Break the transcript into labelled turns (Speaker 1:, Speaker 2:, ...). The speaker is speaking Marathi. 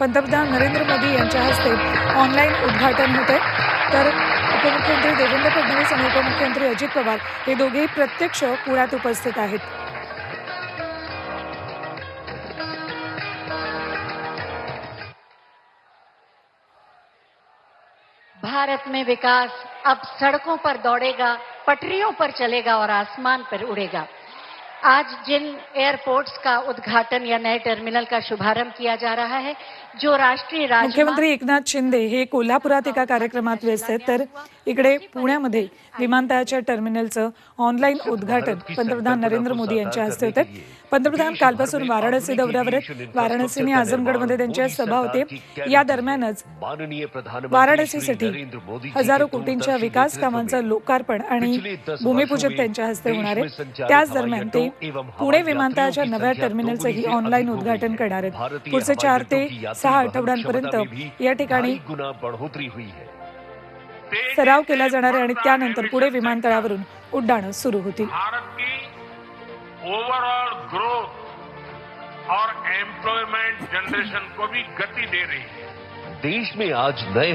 Speaker 1: पंतप्रधान नरेंद्र मोदी यांच्या हस्ते ऑनलाईन उद्घाटन होते तर उपमुख्यमंत्री देवेंद्र फडणवीस आणि उपमुख्यमंत्री अजित पवार हे दोघेही प्रत्यक्ष पुण्यात उपस्थित आहेत.
Speaker 2: भारत में विकास अब सड़कों पर दौड़ेगा पटरियों पर चलेगा और आसमान पर उड़ेगा। आज जिन एयरपोर्ट्स का उद्घाटन या नए टर्मिनल का शुभारंभ किया जा रहा है जो राष्ट्रीय
Speaker 1: मुख्यमंत्री एकनाथ शिंदे हे कोल्हापुरात एका कार्यक्रमात व्यस्त आहेत. तर इकडे पुण्यामध्ये विमानतळाच्या टर्मिनलचं ऑनलाईन उद्घाटन पंतप्रधान नरेंद्र मोदी यांच्या हस्ते होते. पंतप्रधान कालपासून वाराणसी दौऱ्यावर आहेत वाराणसी आणि आझमगडमध्ये त्यांच्या सभा होते या दरम्यानच वाराणसीसाठी हजारो कोटींच्या विकास कामांचं लोकार्पण आणि भूमिपूजन त्यांच्या हस्ते होणार आहे. त्याच दरम्यान ते पुणे विमानतळाच्या नव्या टर्मिनलचंही ऑनलाईन उद्घाटन करणार आहेत. पुढचे चार ते सहा आठवड्यांपर्यंत या ठिकाणी
Speaker 3: गुना बढ़ोतरी हुई है
Speaker 1: सराव केला जाणार आहे आणि त्यानंतर पुणे विमानतळावरून उड्डाणं सुरू होतील.
Speaker 4: ओवरऑल ग्रोथ और एम्प्लॉयमेंट जनरेशन को भी गति दे रही है.
Speaker 3: देश में आज नए